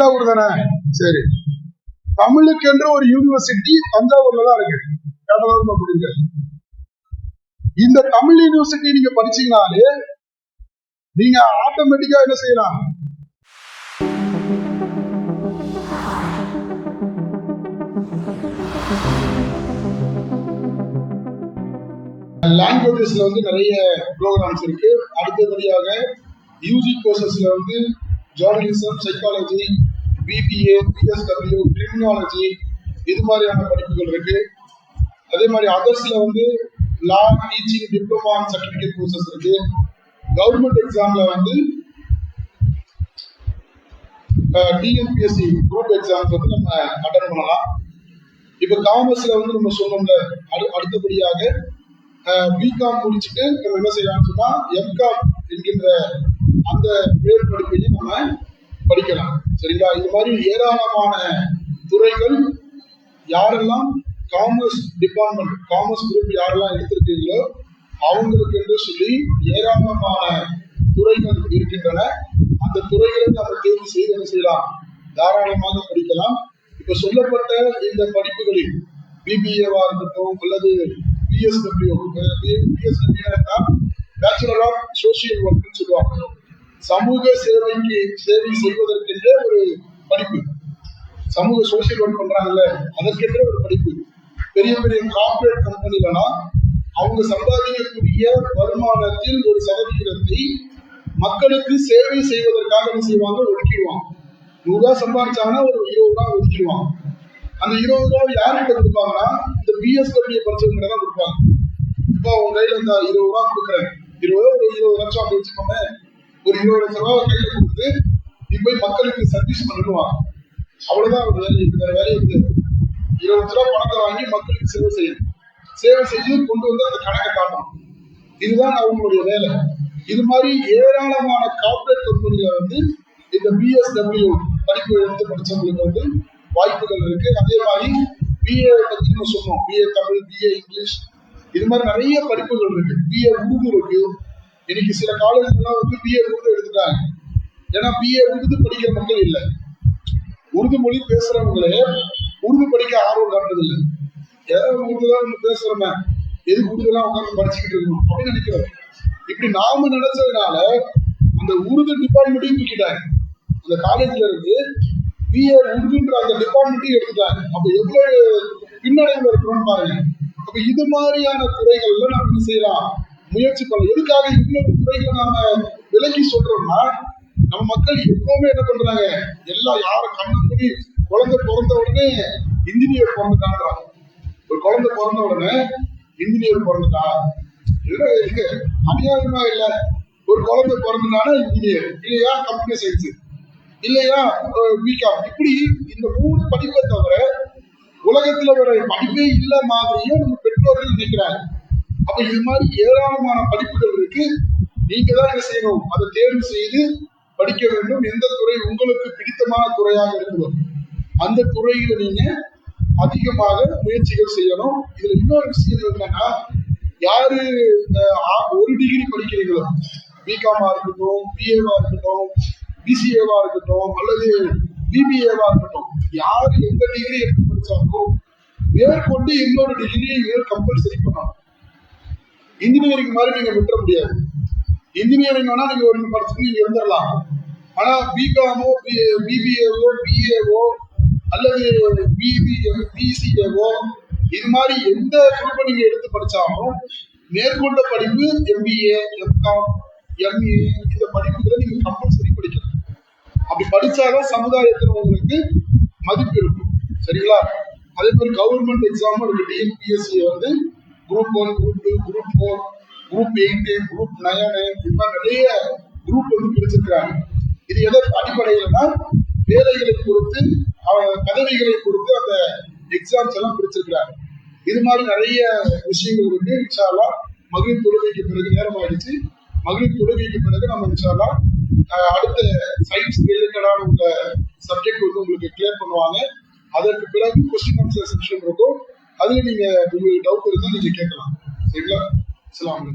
தஞ்சாவூர் தானே? சரி. தமிழுக்கு என்று ஒரு யூனிவர்சிட்டி தஞ்சாவூர்ல தான் இருக்கு. இந்த தமிழ் யூனிவர்சிட்டி நீங்க படிச்சீங்கனாலே நீங்க ஆட்டோமேட்டிக்கா என்ன செய்யலாம்? லாங்குவேஜஸ்ல வந்து நிறைய ப்ரோக்ராம்ஸ் இருக்கு. அடுத்தபடியாக யூஜி கோர்சஸ்ல வந்து journalism psychology BBA BSW criminology இது மாதிரியான படிப்புகள் இருக்கு. அதே மாதிரி அதர்ஸ்ல வந்து law teaching diploma certificate courses இருக்கு. கவர்மெண்ட் எக்ஸாம்ல வந்து டிஎன்பிஎஸ்சி குரூப் எக்ஸாம்ஸ் வந்து நம்ம அட்டன் பண்ணலாம். இப்போ காமர்ஸ்ல வந்து நம்ம சொன்னோம்ல அடு அடுத்தபடியாக பிகாம் முடிச்சுட்டு நம்ம என்ன செய்யலாம்னு சொன்னா எம்காம் என்கின்ற அந்த மேற்படிப்பையும் நம்ம படிக்கலாம். சரிங்களா இது மாதிரி ஏராளமான துறைகள் யாரெல்லாம் காமர்ஸ் டிபார்ட்மெண்ட் காமர்ஸ் குரூப் யாரெல்லாம் எடுத்திருக்கீங்களோ அவங்களுக்கு என்று சொல்லி ஏராளமான துறைகள் இருக்கின்றன. அந்த துறைகளை நம்ம தேர்வு செய்து என்ன செய்யலாம்? தாராளமாக படிக்கலாம். இப்ப சொல்லப்பட்ட இந்த படிப்புகளில் பிபிஏவா இருக்கட்டும் அல்லது BSW BSW bachelor of social ஒர்க்னு சொல்லுவாங்க. சமூக சேவைக்கு சேவை செய்வதற்கென்றே ஒரு படிப்பு. சமூக சோசியல் ஒர்க் பண்றாங்கல்ல அதற்கென்றே ஒரு படிப்பு. பெரிய பெரிய கார்பரேட் கம்பெனிலலாம் அவங்க சம்பாதிக்கக்கூடிய வருமானத்தில் ஒரு சதவிகிதத்தை மக்களுக்கு சேவை செய்வதற்காக என்ன செய்வாங்க? ஒதுக்கிடுவாங்க. நூறு ரூபாய் சம்பாதிச்சாங்கன்னா ஒரு இருபது ரூபாய் ஒதுக்கிடுவாங்க. அந்த இருபது ரூபாய் யார்கிட்ட கொடுப்பாங்கன்னா இந்த பிஎஸ்டபிள்யூ படிச்சவங்க தான் கொடுப்பாங்க. இப்போ உங்க கையில இந்த இருபது ரூபா கொடுக்குறேன். இருபது ஒரு இருபது லட்சம் அப்படி வச்சுக்கோங்க ஒரு இருபது லட்ச ரூபாய் கையில கொடுத்து நீ போய் மக்களுக்கு சர்வீஸ் பண்ணிடுவாங்க அவ்வளவுதான் ஒரு வேலை வேற வேலை இருக்கு இருபது லட்ச ரூபாய் பணத்தை வாங்கி மக்களுக்கு சேவை செய்யணும். சேவை செய்து கொண்டு வந்து அந்த கணக்கை காட்டணும். இதுதான் அவங்களுடைய வேலை. இது மாதிரி ஏராளமான கார்பரேட் கம்பெனில வந்து இந்த பிஎஸ்டபிள்யூ படிப்பு எடுத்து படிச்சவங்களுக்கு வந்து வாய்ப்புகள் இருக்கு. அதே மாதிரி பிஏ பத்தி நம்ம சொன்னோம் பிஏ தமிழ் பிஏ இங்கிலீஷ். இது மாதிரி நிறைய படிப்புகள் இருக்கு. பிஏ உருது இருக்கு. இன்னைக்கு சில காலேஜ்லாம் வந்து பிஏ உருது எடுத்துட்டாங்க. ஏன்னா பிஏ உருது படிக்கிற மக்கள் இல்லை. உருது மொழி பேசுறவங்களே உருது படிக்க ஆர்வம் காட்டுறது இல்லை ஏதாவது உருதுதான் பேசுறோமே. எது உருதுலாம் உட்காந்து படிச்சுக்கிட்டு இருக்கணும்? அப்படின்னு நினைக்கிறோம். இப்படி நாம நினைச்சதுனால அந்த உருது டிபார்ட்மெண்ட்டையும் தூக்கிட்டாங்க. அந்த காலேஜ்ல இருந்து பிஏ உருதுன்ற அந்த டிபார்ட்மெண்ட்டையும் எடுத்துட்டாங்க. அப்ப எவ்வளவு பின்னடைவு இருக்கணும்னு பாருங்க. அப்ப இது மாதிரியான துறைகள்ல நம்ம என்ன செய்யலாம்? முயற்சி பண்ண எதுக்காக இவ்வளவு குறைகளை நாம விலக்கி சொல்றோம்னா நம்ம மக்கள் எப்பவுமே என்ன பண்றாங்க எல்லாம் யாரும் கண்ணு மூடி குழந்தை பிறந்த உடனே இன்ஜினியர் பிறந்துட்டான்றாங்க ஒரு குழந்தை பிறந்த உடனே இன்ஜினியர் பிறந்துட்டா இல்ல அநியாயமா இல்ல. ஒரு குழந்தை பிறந்தனால இன்ஜினியர் இல்லையா கம்ப்யூட்டர் சயின்ஸ் இல்லையா பிகாம் இப்படி இந்த மூணு படிப்பை தவிர உலகத்துல வர படிப்பே இல்ல மாதிரியும் நம்ம பெற்றோர்கள் நினைக்கிறாங்க. அப்ப இது மாதிரி ஏராளமான படிப்புகள் இருக்கு. நீங்க தான் என்ன செய்யணும். அதை தேர்வு செய்து படிக்க வேண்டும். எந்த துறை உங்களுக்கு பிடித்தமான துறையாக இருக்குதோ அந்த துறையில நீங்க அதிகமாக முயற்சிகள் செய்யணும். இதுல இன்னொரு விஷயம் என்னன்னா யாரு ஒரு டிகிரி படிக்கிறீங்களோ பிகாமா இருக்கட்டும் பிஏவா இருக்கட்டும் பிசிஏவா இருக்கட்டும் அல்லது பிபிஏவா இருக்கட்டும் யாரு எந்த டிகிரி எடுத்து படிச்சாலும் மேற்கொண்டு இன்னொரு டிகிரியை மேல் கம்பல்சரி பண்ணணும். இன்ஜினியரிங் மாதிரி நீங்க விட்டுற முடியாது. இன்ஜினியரிங் வேணா நீங்க ஒன்று படிச்சுட்டு நீங்க இருந்துடலாம் ஆனா பிகாமோ பிபிஏவோ பிஏவோ அல்லது பிபி பிசிஏவோ இது மாதிரி எந்த குரூப்பை நீங்க எடுத்து படிச்சாலும் மேற்கொண்ட படிப்பு எம்பிஏ எம்காம் எம்ஏ இந்த படிப்புகளை நீங்க கம்பல்சரி படிக்கணும் அப்படி படிச்சாதான் சமுதாயத்தில் உங்களுக்கு மதிப்பு இருக்கும். சரிங்களா? அதே மாதிரி கவர்மெண்ட் எக்ஸாமும் இருக்கு. டிஎன்பிஎஸ்சி வந்து group one group two group four group eight group nine இப்ப மாதிரி நிறைய குரூப் வந்து பிரிச்சிருக்கிறாங்க. இது எதை அடிப்படையில்னா வேலைகளை பொறுத்து பதவிகளை பொறுத்து அந்த எக்ஸாம்ஸ் எல்லாம் பிரிச்சிருக்கிறாங்க. இது மாதிரி நிறைய விஷயங்கள் இருக்கு. இன்ஷால்லா மகளிர் தொழுகைக்கு பிறகு நேரம் ஆயிடுச்சு மகளிர் தொழுகைக்கு பிறகு நம்ம இன்ஷால்லா அடுத்த சயின்ஸ் ரிலேட்டடான உள்ள சப்ஜெக்ட் வந்து உங்களுக்கு கிளியர் பண்ணுவாங்க. அதற்கு பிறகு கொஸ்டின் ஆன்சர் செக்ஷன் இருக்கும். அதுல நீங்க உங்களுக்கு டவுட் இருந்தா நீங்க கேட்கலாம். சரிங்களா? அஸ்லாம்